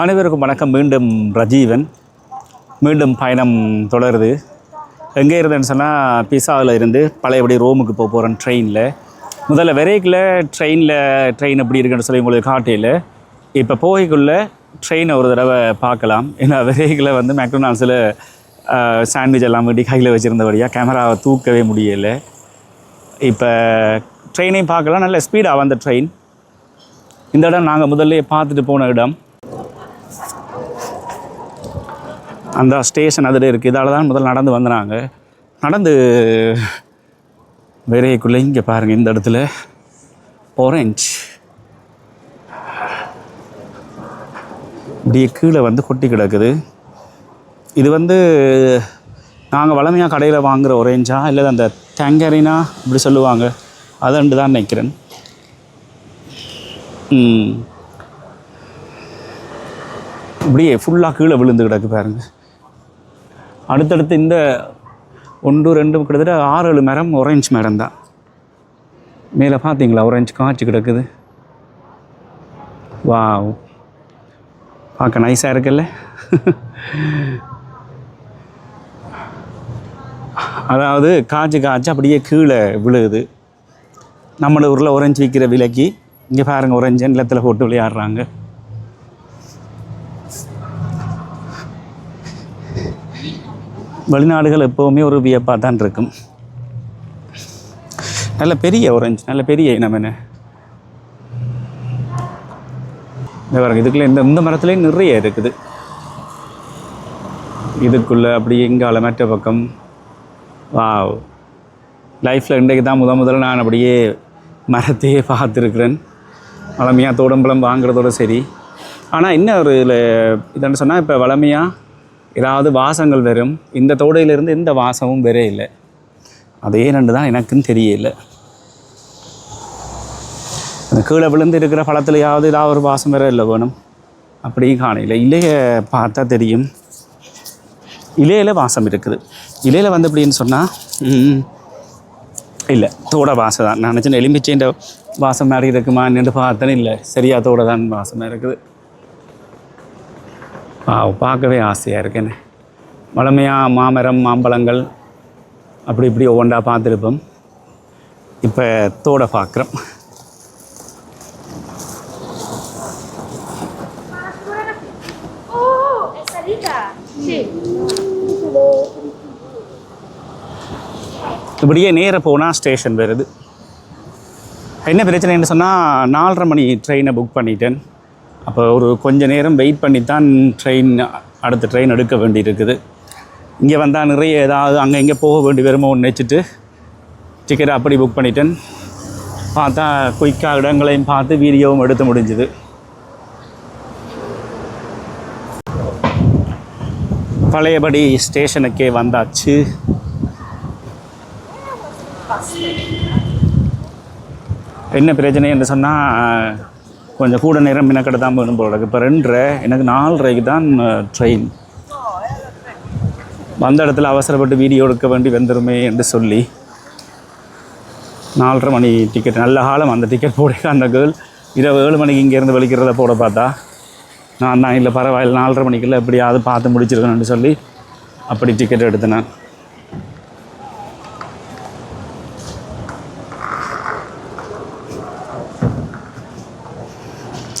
அனைவருக்கும் வணக்கம். மீண்டும் ரஜீவன். மீண்டும் பயணம் தொடருது. எங்கே இருந்தேன்னு சொன்னால் பிசாவில் இருந்து பழையபடி ரோமுக்கு போக போகிறேன் ட்ரெயினில். முதல்ல விரைக்கில் ட்ரெயினில் ட்ரெயின் எப்படி இருக்குன்னு சொல்லி உங்களுக்கு காட்டையில். இப்போ போகைக்குள்ளே ட்ரெயினை ஒரு தடவை பார்க்கலாம். ஏன்னா விரைக்கில் வந்து மேக்டோனால்ஸில் சாண்ட்விச் எல்லாம் வேண்டி கையில் வச்சுருந்தபடியாக கேமராவை தூக்கவே முடியலை. இப்போ ட்ரெயினையும் பார்க்கலாம். நல்ல ஸ்பீடாக வந்த ட்ரெயின். இந்த இடம் நாங்கள் முதல்ல பார்த்துட்டு போன இடம். அந்த ஸ்டேஷன் அதில் இருக்குது இதால் தான் முதல்ல நடந்து வந்தாங்க நடந்து விரைக்குள்ளே இங்கே பாருங்கள் இந்த இடத்துல. Orange. இப்படியே கீழே வந்து கொட்டி கிடக்குது. இது வந்து நாங்கள் வளமையாக கடையில் வாங்குகிற ஒரேஞ்சா இல்லை அந்த டேங்கரினா இப்படி சொல்லுவாங்க. அதண்டு தான் நினைக்கிறேன். இப்படியே ஃபுல்லாக கீழே விழுந்து கிடக்கு பாருங்கள் அடுத்தடுத்து இந்த ஒன்று ரெண்டு கிட்டத்தட்ட ஆறு ஏழு மரம் ஒரேஞ்ச் மரம் தான். மேலே பார்த்தீங்களா? ஒரேஞ்ச் காய்ச்சி கிடக்குது. வாவ் பார்க்க நைஸாக இருக்குல்ல? அதாவது காய்ச்சி காய்ச்சி அப்படியே கீழே விழுகுது. நம்மள ஊரில் ஒரேஞ்ச் விற்கிற விலைக்கு இங்கே பாருங்கள் ஒரேஞ்ச் நிலத்தில் போட்டு விளையாடுறாங்க. வெளிநாடுகள் எப்போவுமே ஒரு வியப்பாக தான் இருக்கும். நல்ல பெரிய orange நல்ல பெரிய இனம் என்ன? இந்த பாருங்க இந்த இந்த மரத்துலேயும் நிறைய இருக்குது. இதுக்குள்ளே அப்படி எங்கால மற்ற பக்கம் வாவ். லைஃப்பில் இன்றைக்கு தான் முத முதல்ல நான் அப்படியே மரத்தையே பார்த்துருக்குறேன். வளமையாக தோடம்பழம் வாங்குறதோட சரி. ஆனால் என்ன ஒரு இதில் இதென்னு சொன்னால் இப்போ வளமையாக ஏதாவது வாசங்கள் வரும் இந்த தோடையிலிருந்து எந்த வாசமும் வரே இல்லை. அதே ரெண்டு தான் எனக்குன்னு தெரியல. அந்த கீழே விழுந்து இருக்கிற பழத்துலையாவது ஏதாவது ஒரு வாசம் வேற இல்லை வேணும். அப்படியும் காணையில் இலையை பார்த்தா தெரியும். இலையில் வாசம் இருக்குது. இலையில் வந்து எப்படின்னு சொன்னால் இல்லை தோட வாசம் தான் நான் நினச்சேன் எலும்பிச்சேன் வாசம் மாதிரி இருக்குமா? நின்று பார்த்தேன்னு இல்லை. சரியாக தோட தான் வாசமாக இருக்குது. பார்க்கவே ஆசையாக இருக்குன்னு வளமையாக மாமரம் மாம்பழங்கள் அப்படி இப்படி ஒவ்வொன்றா பார்த்துருப்போம். இப்போ தோட பார்க்குறோம் இப்படியே நேராக போனால் ஸ்டேஷன் வருது. என்ன பிரச்சனைன்னு சொன்னால் நாலரை மணி ட்ரெயினை புக் பண்ணிட்டேன். அப்போ ஒரு கொஞ்ச நேரம் வெயிட் பண்ணி தான் ட்ரெயின் அடுத்த ட்ரெயின் எடுக்க வேண்டியிருக்குது. இங்கே வந்தால் நிறைய ஏதாவது அங்கே இங்கே போக வேண்டி வருமோ நினச்சிட்டு டிக்கெட் அப்படி புக் பண்ணிட்டேன். பார்த்தா குயிக்காக இடங்களையும் பார்த்து வீடியோவும் எடுத்து முடிஞ்சுது. பழையபடி ஸ்டேஷனுக்கே வந்தாச்சு. என்ன பிரச்சனை என்று சொன்னால் கொஞ்சம் கூட நேரம் மினக்கடை தான் வேணும் போல இருக்கு. இப்போ ரெண்டரை எனக்கு நாலரைக்கு தான் ட்ரெயின் வந்த இடத்துல அவசரப்பட்டு வீடியோ எடுக்க வேண்டி வந்துருமே என்று சொல்லி நாலரை மணி டிக்கெட் நல்ல காலம் அந்த டிக்கெட் போட அந்த கேர்ள் இரவு ஏழு மணிக்கு இங்கேருந்து வெளிக்கிறத போட பார்த்தா நான் தான் இல்லை பரவாயில்ல நாலரை மணிக்குள்ளே எப்படியாவது பார்த்து முடிச்சிருக்கணும்னு சொல்லி அப்படி டிக்கெட் எடுத்தேன்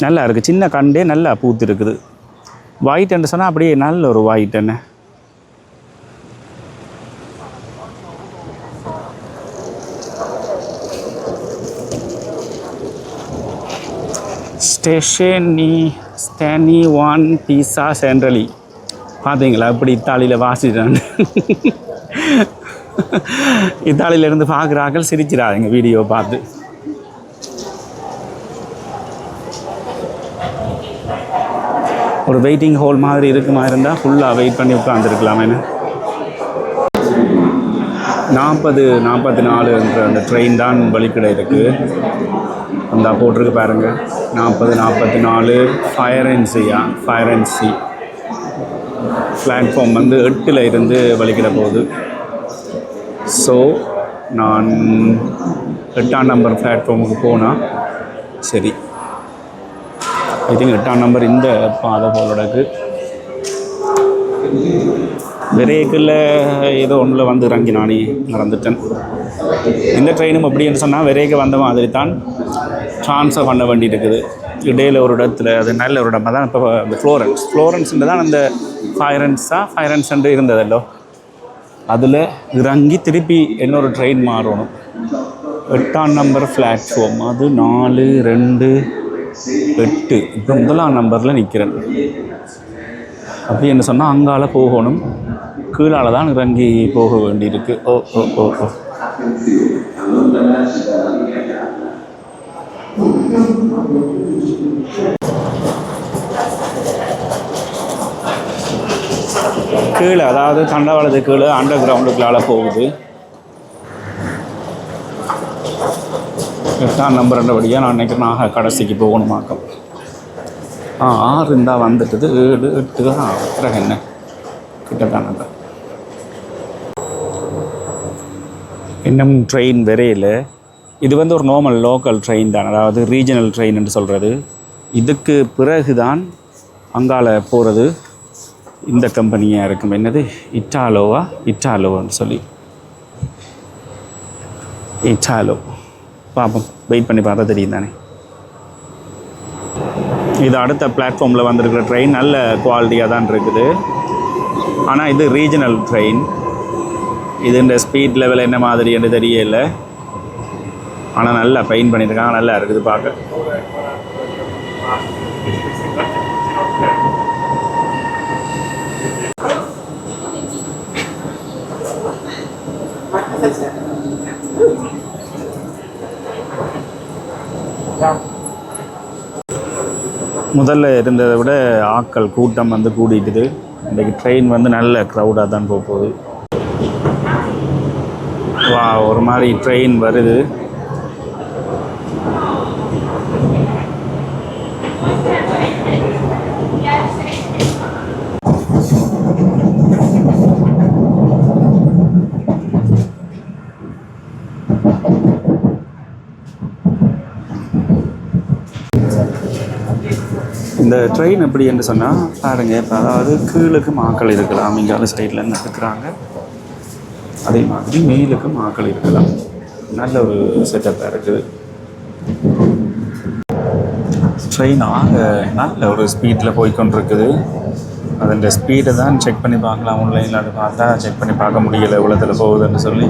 நல்லா இருக்குது சின்ன கண்டே நல்லா பூத்து இருக்குது ஒயிட்ன்னு சொன்னால் அப்படியே நல்ல ஒரு ஒயிட் என்ன? ஸ்டேஷனி ஸ்டேனி ஒன் பீஸா சென்ட்ரலி பார்த்தீங்களா? இப்படி இத்தாலியில் வாசிட்டேன் இத்தாலியிலேருந்து பார்க்குறார்கள் சிரிச்சிடாதீங்க வீடியோ பார்த்து. ஒரு வெயிட்டிங் ஹால் மாதிரி இருக்குமா இருந்தால் ஃபுல்லாக வெயிட் பண்ணி உட்காந்துருக்கலாம் நாற்பது நாற்பத்தி நாலுன்ற அந்த ட்ரெயின் தான் வழிக்கிட இருக்குது அந்த போட்டிருக்கு பாருங்கள் நாற்பது நாற்பத்தி நாலு ஃபயர் அண்ட் சியா ஃபயர் அண்ட் சி பிளாட்ஃபார்ம் வந்து எட்டில் இருந்து வலிக்கிட போகுது. ஸோ நான் எட்டாம் நம்பர் பிளாட்ஃபார்முக்கு போனால் சரி ஐ திங்க் எட்டாம் நம்பர் இந்த பாதை போலோடக்கு விரைக்கில் ஏதோ ஒன்றில் வந்து இறங்கி நானே நடந்துட்டேன். இந்த ட்ரெயினும் அப்படின்னு சொன்னால் விரைக்கு வந்த மாதிரி தான் ட்ரான்ஸ்ஃபர் பண்ண வேண்டி இருக்குது. இடையில ஒரு இடத்துல அது நல்ல ஒரு இடமா தான் இப்போ இந்த ஃப்ளோரன்ஸ் ஃப்ளோரன்ஸ்ன்ற தான் அந்த ஃபைரன்ஸாக ஃபைரன்ஸ் இருந்ததல்லோ. அதில் இறங்கி திருப்பி இன்னொரு ட்ரெயின் மாறணும். எட்டாம் நம்பர் பிளாட்ஃபார்ம் அது நாலு ரெண்டு எட்டு. இப்போ முதலாம் நம்பரில் நிற்கிறேன் அப்படி என்ன சொன்னால் அங்கால போகணும். கீழால தான் இறங்கி போக வேண்டியிருக்கு. ஓ ஓ ஓ ஓ. கீழே அதாவது தண்டவாளத்து கீழே அண்டர் கிரவுண்டுக்குள்ளால போகுது. எட்டாம் நம்பர்ன்றபடியாக நான் நினைக்கிறேன் ஆக கடைசிக்கு போகணுமாக்கம். ஆ ஆறு இருந்தால் வந்துட்டது ஏழு எட்டு தான் பிறகு என்ன? கிட்டத்தான இன்னும் ட்ரெயின் விரையில் இது வந்து ஒரு நார்மல் லோக்கல் ட்ரெயின் தான். அதாவது ரீஜனல் ட்ரெயின் என்று சொல்கிறது இதுக்கு பிறகு தான் அங்கால போகிறது இந்த கம்பெனியாக இருக்கும். என்னது? இட்டாலோவா? இட்டாலோன்னு சொல்லி. இட்டாலோ. பார்ப்போம் வெயிட் பண்ணி பார்த்தா தெரியும் தானே இது அடுத்த பிளாட்ஃபார்மில் வந்திருக்கிற ட்ரெயின் நல்ல குவாலிட்டியாக தான் இருக்குது. ஆனால் இது ரீஜனல் ட்ரெயின் இது இந்த ஸ்பீட் லெவல் என்ன மாதிரி என்று தெரியல. ஆனால் நல்லா பெயிண்ட் பண்ணியிருக்காங்க. நல்லா இருக்குது பார்க்க. முதல்ல இருந்ததை விட ஆட்கள் கூட்டம் வந்து கூடிட்டுது. இன்றைக்கு ட்ரெயின் வந்து நல்ல க்ரௌடாக தான் போக போகுது. வா ஒரு மாதிரி ட்ரெயின் வருது. ட்ரெயின் எப்படி என்று சொன்னால் பாருங்கள் இப்போ அதாவது கீழுக்கும் மாக்கள் இருக்கலாம் இங்கால சைட்லேருந்து இருக்கிறாங்க அதே மாதிரி மேலுக்கும் ஆக்கள் இருக்கலாம். நல்ல ஒரு செட்டப்பாக இருக்குது. ட்ரெயின் ஆக நல்ல ஒரு ஸ்பீடில் போய்க்கொண்டிருக்குது. அதில் ஸ்பீடை தான் செக் பண்ணி பார்க்கலாம். ஆன்லைனில் பார்த்தா செக் பண்ணி பார்க்க முடியலை உலகத்தில் போகுதுன்னு சொல்லி.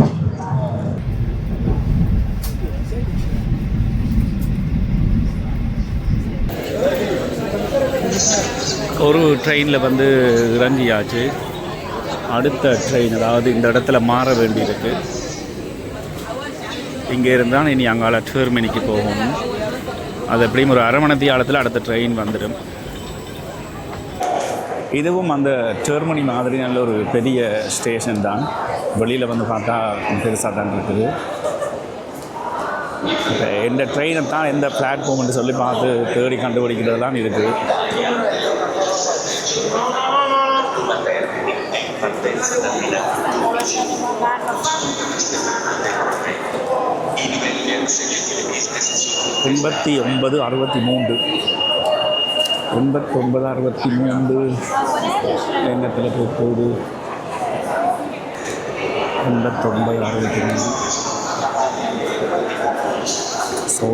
ஒரு ட்ரெயினில் வந்து இறங்கியாச்சு. அடுத்த ட்ரெயின் அதாவது இந்த இடத்துல மாற வேண்டியிருக்கு. இங்கே இருந்தால் இனி அங்கால டெர்மினிக்கு போகணும். அது எப்படியும் ஒரு அரை மணி காலத்தில் அடுத்த ட்ரெயின் வந்துடும். இதுவும் அந்த ஜெர்மனி மாதிரி நல்ல ஒரு பெரிய ஸ்டேஷன் தான். வெளியில் வந்து பார்த்தா பெருசாக தான் இருக்குது. இப்போ எந்த ட்ரெயினை தான் எந்த பிளாட்ஃபார்ம்னு சொல்லி பார்த்து தேடி கண்டுபிடிக்கிறதுலாம் இருக்குது எண்பத்தி ஒன்பது அறுபத்தி மூன்று. எண்பத்தொன்பது அறுபத்தி மூன்று. எண்ணத்தில் போகுது எண்பத்தொன்பது அறுபத்தி மூணு ஸோ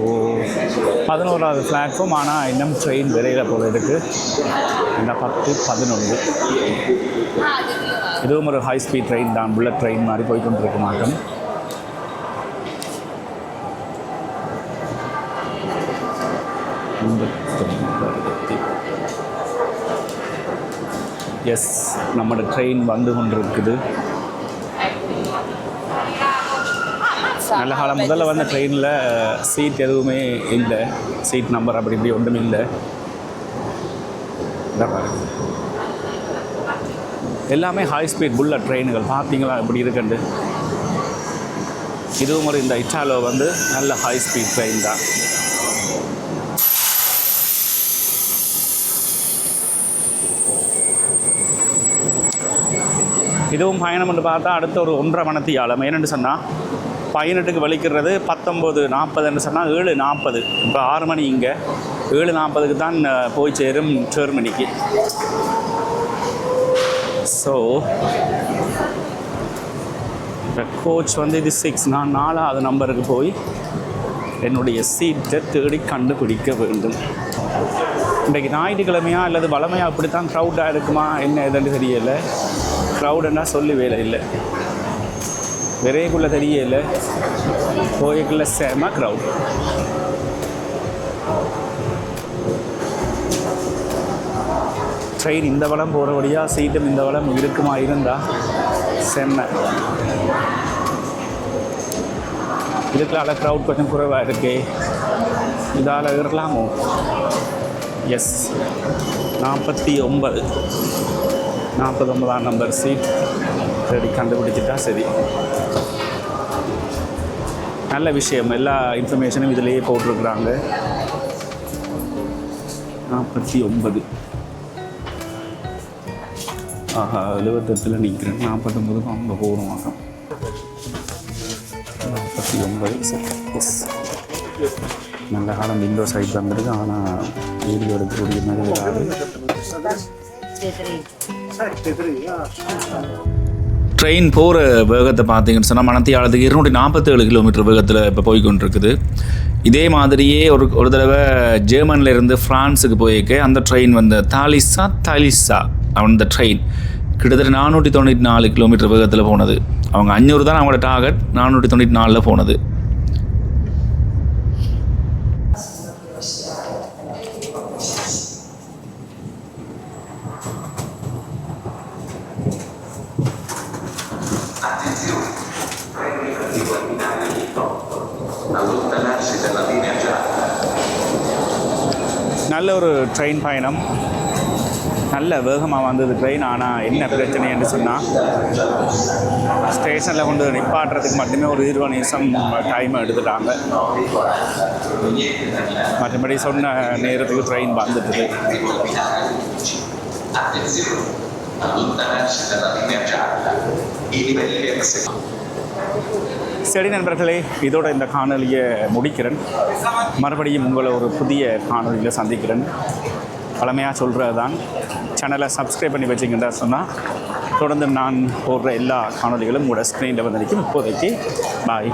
பதினோராவது பிளாட்ஃபார்ம் ஆனால் இன்னும் ட்ரெயின் விரைவில் போகிறதுக்கு இந்த பத்து பதினொன்று. இதுவும் ஒரு ஹை ஸ்பீட் ட்ரெயின் தான். புல்லட் ட்ரெயின் மாதிரி போய்க்கொண்டிருக்க மாட்டோம் எஸ் நம்மளோட ட்ரெயின் வந்து கொண்டிருக்குது. நல்ல காலம். முதல்ல வந்த ட்ரெயினில் சீட் எதுவுமே இல்லை. சீட் நம்பர் அப்படி இப்படி ஒன்றும் இல்லை. எல்லாமே ஹை ஸ்பீட் புல்லட் ட்ரெயினுகள் பார்த்தீங்களா? இப்படி இருக்குண்டு. இதுவும் ஒரு இந்த இட்டாலோ வந்து நல்ல ஹை ஸ்பீட் ட்ரெயின் தான். இதுவும் பயணம் என்று பார்த்தா அடுத்த ஒரு ஒன்றரை மணத்தி ஆழம். ஏன்னு சொன்னால் பதினெட்டுக்கு வலிக்கிறது பத்தொம்போது நாற்பதுன்னு சொன்னால் ஏழு நாற்பது. இப்போ ஆறு மணி இங்கே. ஏழு நாற்பதுக்கு தான் போய் சேரும் ஜெர்மனிக்கு. ஸோ கோச் வந்து இது சிக்ஸ் நான் நாலாவது நம்பருக்கு போய் என்னுடைய சீட்டை தேடி கண்டுபிடிக்க வேண்டும். இன்றைக்கு ஞாயிற்றுக்கிழமையா அல்லது வளமையா அப்படித்தான் க்ரௌடாக இருக்குமா என்ன எதுன்னு தெரியலை. க்ரௌடுன்னா சொல்லி வேலை இல்லை. விரைக்குள்ளே தெரியலை. கோயிலுக்குள்ளே சேம க்ரௌட் ட்ரெயின் இந்த வளம் போகிற வழியாக சீட்டும் இந்த வளம் இருக்குமா இருந்தால் செம்ம. இதுக்குள்ள க்ரௌட் கொஞ்சம் குறைவாக இருக்கே. இதால் இருக்கலாமோ எஸ் நாற்பத்தி ஒன்பது. நாற்பத்தொம்பதாம் ஒன்பதாம் நம்பர் சீட் தேடி கண்டுபிடிச்சிட்டா சரி. நல்ல விஷயம். எல்லா இன்ஃபர்மேஷனும் இதிலேயே போட்டிருக்கிறாங்க. நாற்பத்தி ஒன்பது. ஆஹா எழுபத்தெட்டில் நிற்கிறேன் நாற்பத்தொம்பதுக்கு அங்கே போகணும் நாற்பத்தி ஒன்பது எஸ் நல்ல காலம் விண்டோ சைட் வந்துருக்கு ஆனால் வீடியோ எடுக்கக்கூடிய மாதிரி வராது ட்ரெயின் போகிற வேகத்தை பார்த்தீங்கன்னு சொன்னால் மணத்தியாலத்துக்கு இருநூற்றி நாற்பத்தேழு கிலோமீட்டர் வேகத்தில் இப்போ போய் கொண்டிருக்குது இதே மாதிரியே ஒரு ஒரு தடவை ஜெர்மனிலேருந்து ஃப்ரான்ஸுக்கு போயிருக்க அந்த ட்ரெயின் வந்து தாலிசா தாலிசா அந்த ட்ரெயின் கிட்டத்தட்ட நானூற்றி தொண்ணூற்றி நாலு கிலோமீட்டர் வேகத்தில் போனது. அவங்க அஞ்சூறு தான் அவங்களோட டார்கெட் நானூற்றி தொண்ணூற்றி நாலில் போனது. நல்ல ஒரு ட்ரெயின் பயணம். நல்ல வேகமாக வந்தது ட்ரெயின் ஆனால் என்ன பிரச்சனைன்னு சொன்னால் ஸ்டேஷனில் கொண்டு நிப்பாட்டுறதுக்கு மட்டுமே ஒரு இருபது நிமிஷம் டைம் எடுத்துட்டாங்க. மற்றபடி சொன்ன நேரத்துக்கு ட்ரெயின் வந்துட்டுது. சரி நண்பர்களே இதோட இந்த காணொலியை முடிக்கிறேன். மறுபடியும் உங்களை ஒரு புதிய காணொலியில் சந்திக்கிறேன். பழமையாக சொல்கிறது தான் சேனலை சப்ஸ்கிரைப் பண்ணி வச்சிங்கன்னா சொன்னால் தொடர்ந்து நான் போடுற எல்லா காணொலிகளும் உங்களோட ஸ்க்ரீனில் வந்து நிற்கும். இப்போதைக்கு பாய்